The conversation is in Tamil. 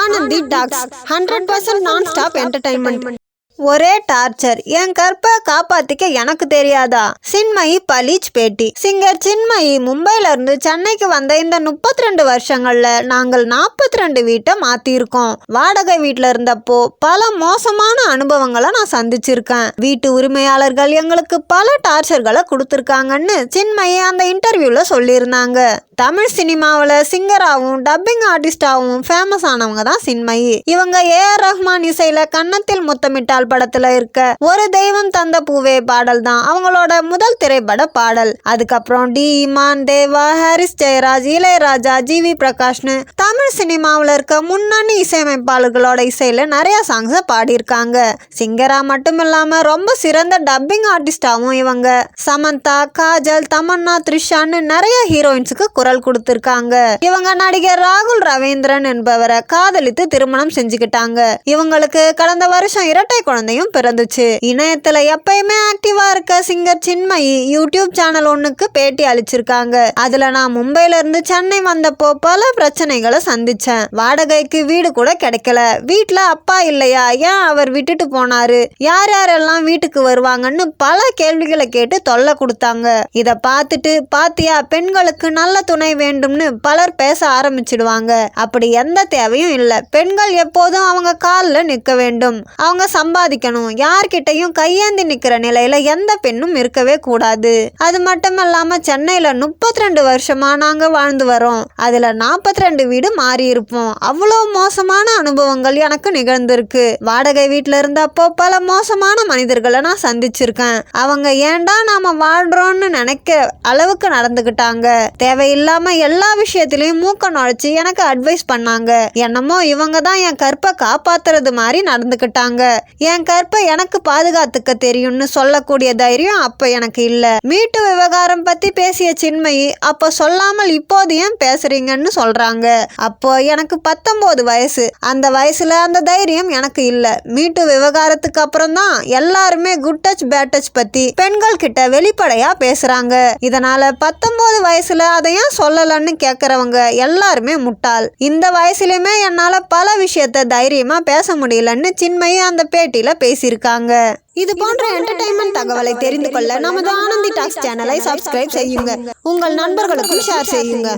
Anandhi talks hundred percent non stop entertainment ஒரே டார்ச்சர் என் கற்பை காப்பாத்திக்க எனக்கு தெரியாதா? சின்மயி பலீச் பேட்டி. சிங்கர் சின்மயி மும்பைல இருந்து சென்னைக்கு வந்த இந்த முப்பத்தி ரெண்டு வருஷங்கள்ல நாங்கள் நாற்பத்தி ரெண்டு வீட்டை மாத்திருக்கோம் வாடகை வீட்ல இருந்தப்போ பல மோசமான அனுபவங்களை நான் சந்திச்சிருக்கேன். வீட்டு உரிமையாளர்கள் எங்களுக்கு பல டார்ச்சர்களை கொடுத்துருக்காங்கன்னு சின்மயி அந்த இன்டர்வியூல சொல்லியிருந்தாங்க. தமிழ் சினிமாவில் சிங்கராகவும் டப்பிங் ஆர்டிஸ்டாகவும் ஃபேமஸ் ஆனவங்க தான் சின்மயி. இவங்க ஏஆர் ரஹ்மான் இசையில கன்னத்தில் முத்தமிட்டால் படத்துல இருக்க ஒரு தெய்வம் தந்த பூவே பாடல் தான் அவங்களோட முதல் திரைப்பட பாடல். அதுக்கப்புறம் D. Imman Deva Harris Jayaraj Ilaiyaraaja G. V. பிரகாஷ்னு Tamil சினிமாவில் இருக்க முன்னணி இசையமைப்பாளர்களோட இசையில நிறைய சாங்ஸை பாடியிருக்காங்க. சிங்கரா மட்டும் இல்லாம ரொம்ப சிறந்த டப்பிங் ஆர்டிஸ்டாவும் இவங்க. சமந்தா காஜல் தமன்னா த்ரிஷான்னு நிறைய ஹீரோயின்ஸுக்கு குரல் கொடுத்திருக்காங்க. இவங்க நடிகர் ராகுல் ரவீந்திரன் என்பவரை காதலித்து திருமணம் செஞ்சுக்கிட்டாங்க. இவங்களுக்கு கடந்த வருஷம் இரட்டை குழந்தையும் பிறந்துச்சு. இணையத்துல எப்பயுமே ஆக்டிவா இருக்க சிங்கர் சின்மயி யூடியூப் சேனல் ஒண்ணுக்கு பேட்டி அளிச்சிருக்காங்க. அதுல நான் மும்பைல இருந்து சென்னை வந்தப்போ பல பிரச்சனைகளை சந்திச்சேன். வாடகைக்கு வீடு கூட கிடைக்கல. வீட்ல அப்பா இல்லையா? ஏன் அவர் விட்டுட்டு போனாரு? யார் யாரெல்லாம் வீட்டுக்கு வருவாங்கன்னு பல கேள்விகளை கேட்டு தொல்லை கொடுத்தாங்க. இத பார்த்துட்டு பாத்தியா பெண்களுக்கு நல்ல துணை வேண்டும்னு பலர் பேச ஆரம்பிச்சிடுவாங்க. அப்படி எந்த தேவையும் இல்லை. பெண்கள் எப்போதும் அவங்க காலில் நிற்க வேண்டும். அவங்க சம்பாதிக்கணும். யார்கிட்டையும் கையேந்தி நிற்கிற நிலையில எந்த பெண்ணும் இருக்கவே கூடாது. அது மட்டும் இல்லாம சென்னையில முப்பத்தி ரெண்டு வருஷமா நாங்க வாழ்ந்து வரோம் அதுல நாற்பத்தி ரெண்டு வீடு மாறி இருப்போம். அவ்வளோ மோசமான அனுபவங்கள் எனக்கு நிகழ்ந்திருக்கு. வாடகை வீட்டில் இருந்தப்போ பல மோசமான மனிதர்களை நான் சந்திச்சிருக்கேன். அவங்க ஏன்டா நாம வாழ்றோம்னு நினைக்க அளவுக்கு நடந்துக்கிட்டாங்க. இல்லாமல் எல்லா விஷயத்திலையும் மூக்க நுழைச்சி எனக்கு அட்வைஸ் பண்ணாங்க. என்னமோ இவங்க தான் என் கற்பை காப்பாத்துறது மாதிரி நடந்துக்கிட்டாங்க. என் கற்பை எனக்கு பாதுகாத்துக்க தெரியும்னு சொல்லக்கூடிய தைரியம் அப்ப எனக்கு இல்ல. மீட்டு விவகாரம் பத்தி பேசிய சின்மயி அப்போ சொல்லாமல் இப்போது ஏன் பேசுறீங்கன்னு சொல்றாங்க. அப்போ எனக்கு பத்தொன்பது வயசு. அந்த வயசுல அந்த தைரியம் எனக்கு இல்ல. மீட்டு விவகாரத்துக்கு அப்புறம் தான் எல்லாருமே குட் டச் பேட் டச் பத்தி பெண்கள் கிட்ட வெளிப்படையா பேசுறாங்க. இதனால பத்தொன்பது வயசுல அதை ஏன் சொல்லலன்னு கேக்குறவங்க எல்லாருமே முட்டாள். இந்த வயசுலயுமே என்னால பல விஷயத்த தைரியமா பேச முடியலன்னு சின்மயி அந்த பேட்டியில பேசியிருக்காங்க. இது போன்ற என்டர்டைன்மெண்ட் தகவலை தெரிந்து கொள்ள நமது ஆனந்தி டாக்ஸ் சேனலை சப்ஸ்கிரைப் செய்யுங்க. உங்கள் நண்பர்களுக்கும் ஷேர் செய்யுங்க.